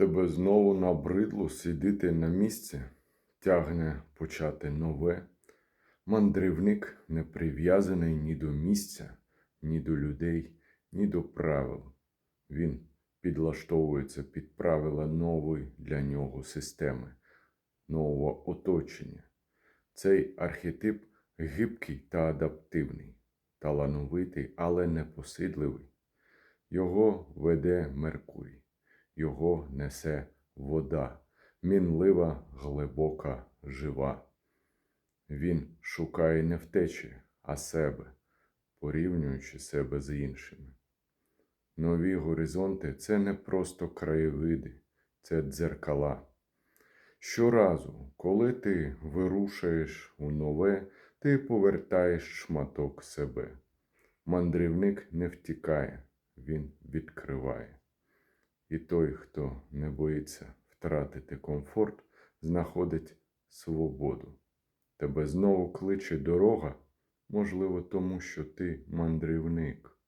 Тебе знову набридло сидіти на місці, тягне почати нове. Мандрівник не прив'язаний ні до місця, ні до людей, ні до правил. Він підлаштовується під правила нової для нього системи, нового оточення. Цей архетип гибкий та адаптивний, талановитий, але непосидливий. Його веде Меркурій, його несе вода, мінлива, глибока, жива. Він шукає не втечі, а себе, порівнюючи себе з іншими. Нові горизонти це не просто краєвиди, це дзеркала. Щоразу, коли ти вирушаєш у нове, ти повертаєш шматок себе. Мандрівник не втікає, він відкриває. І той, хто не боїться втратити комфорт, знаходить свободу. Тебе знову кличе дорога, можливо, тому що ти мандрівник.